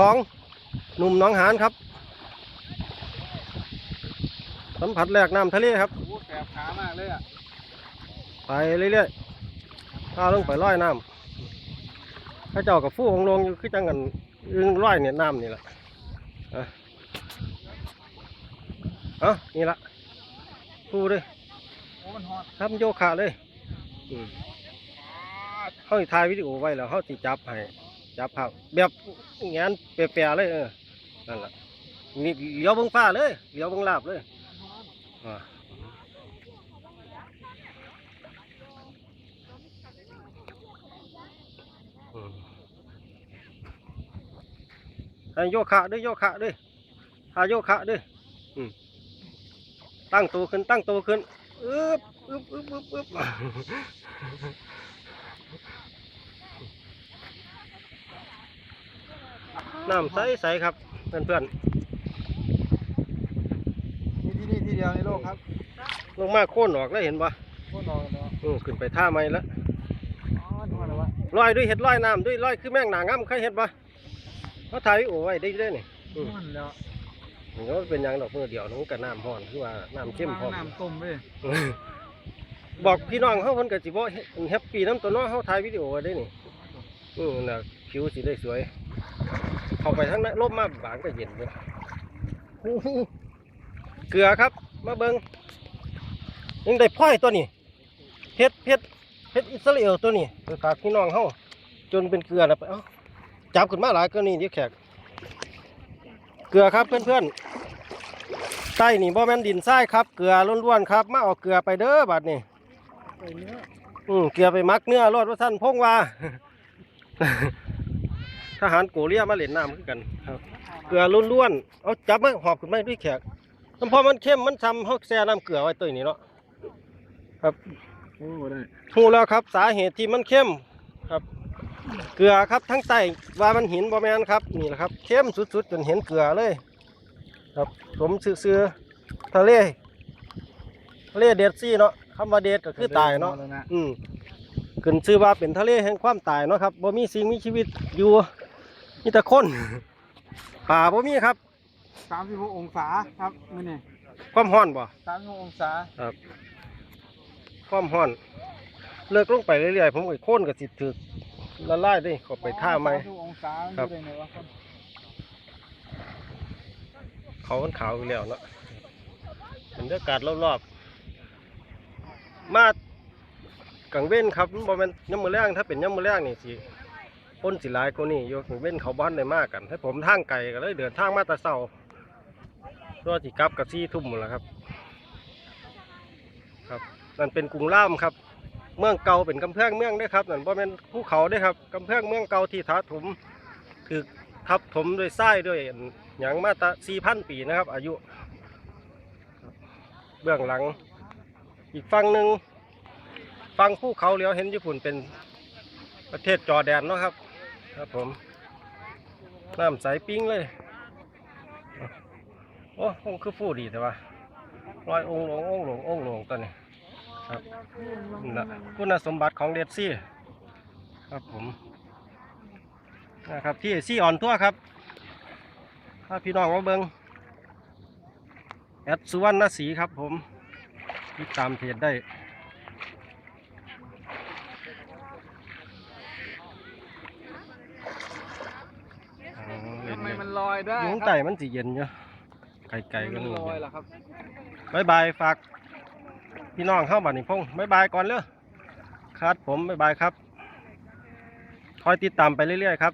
ของหนุ่มหน้องหานครับ สัมผัสแรกน้ำทะเลครับโอ้แสบขามากเลยอะไปเรื่อยๆถ้าลงไปร้อยน้ำพระเจ้ากับฟู่ของลงอยู่คือจังกันอึงร้อยเนี่ยน้ำนี่แหละอะเอานี่ละฟูเลยโอ้มันฮอตทำโยคะเลยอืมเขาสิถ่ายวิดีโอไว้แล้วเขาสิจับให้ จับภาพแบบงานเปียๆเลยเออนั่นแหละนี่เลี้ยวเบิ่งฟ้าเลยเลี้ยวเบิ่งลาบเลยอ่าให้โยคะด้วยโยคะด้วยหาโยคะด้วยตั้งตัวขึ้นตั้งตัวขึ้นอึบอึบอึบอึบอึบ น้ำใสๆครับเพื่อนมีที่นี่ที่เดียวในโลกครับๆลงมาโค่นออกแล้วเห็นปะโคตรนอนเนาะอือขึ้นไปท่าไม้แล้วอ๋อดูอะไรวะลอยด้วยเห็ดลอยน้ำด้วยลอยคือแมงหนางำเคยเห็นปะเขาถ่ายวิดีโอไว้ได้ได้นี่อืมมันแล้วมันก็เป็นหยังดอกมือเดียวน้องกับน้ำห้อนคือว่าน้ำเข้มพร้อม น้ำต้มเลยบอกพี่น้องเขาเพิ่นก็สิบ่แฮปปี้น้ำตัวเน้อเขาถ่ายวิดีโอไว้ได้นี่อือน่ะผิวสิได้สวย เข้าไปทั้งนั้นลบมาบางก็เย็นเลยอู้หูเกลือครับ มาเบิงยังได้พ่อยตัวนี้เฮ็ดเฮ็ดเฮ็ดอิสราเอลตัวนี้ไปฝากพี่น้องเฮาจนเป็นเกลือแล้วไปเอ้าจับขึ้นมาหลายก็นี่เดี๋ยวแขก เกลือครับเพื่อนๆใต้นี่บ่แม่นดินทรายครับ เกลือล้วนๆครับ มาเอาเกลือไปเด้อบัดนี้ใส่เนื้ออืมเกลือไปมักเนื้อรอดว่าท่านพงว่าท หารโกเลียมาเล่นน้ำคือกันครับ เกลือล้วนๆเอาจับมาหอบขึ้นมาด้วยแขกน้ำพอมันเข้มมันทำเขาแช่น้ำเกลือไว้ตัวนี้เนาะครับโอ้ได้หูแล้วครับสาเหตุที่มันเข้มครับ เกลือครับทั้งใต้ว่ามันหินบ่แมนครับนี่แหละครับเข้มสุดๆจนเห็นเกลือเลย ครับผมซื้อๆทะเลทะเลเดดซี่เนาะคำว่าเดดก็คือตายเนาะแล้วนะอืมขึ้นชื่อว่าเป็นทะเลแห่งความตายเนาะครับบ่มีสิ่งมีชีวิตอยู่ มีแต่คนป่าบ่มีครับ สามสิบหกองศาครับมื้อนี้ความร้อนบ่สามสิบหกองศาความร้อน เลิกลงไปเรื่อยๆผมก็โค่นกับสิถึกละลายได้เข้าไปท่าไหมสสิบหกองศามันครับอยู่ได้ไงวะครับเขามันขาวอยู่แล้วเนาะบรรยากาศรอบๆ มากังเว้นครับมันบ่แม่นยามมื้อแรงถ้าเป็นยามมื้อแรงนี่สิ คนสิหลายกว่านี้อยู่กังเว้นเขาบ้านได้มากกัน ให้ผมทางไกลก็เลยเดินทางมาต่เช้ารอสิกลับกับซี่ทุ่มหมดแล้วครับ ครับนั่นเป็นกรุงล่ามครับ เมืองเก่าเป็นกำแพงเมืองได้ครับนั่นบ่แม่นภูเขาได้ครับกำแพงเมืองเก่าที่ถาถมถือทับถมด้วยทรายด้วยอันหยังมาตะสี่พันปีนะครับ อายุ เบื้องหลัง อีกฝั่งหนึ่งฝั่งภูเขาเลี้ยวเห็นญี่ปุ่นเป็นประเทศจอแดนเนาะครับ ครับผมน้ำใสปิ้งเลย โอ้องคือฟูดีแต่ว่าลอยองหลงองหลงองหลงตัวนี้ครับนะคุณสมบัติของเดดซี่ครับผมนะครับที่ซี่อ่อนทั่วครับ ถ้าพี่น้องมาเบิงแอดสุวรรณศรีครับผมติดตามเพจได้อ๋อเล่นทำไมเลยมันลอยได้ยุงครับไต่มันสิเย็นอยู่ไกลๆก็มันนี่ลอยล่ะครับบายบายฝากพี่น้องเข้าบัดนี้พงบายบายก่อนเลยครับผมบายบายครับ คอยติดตามไปเรื่อยๆครับ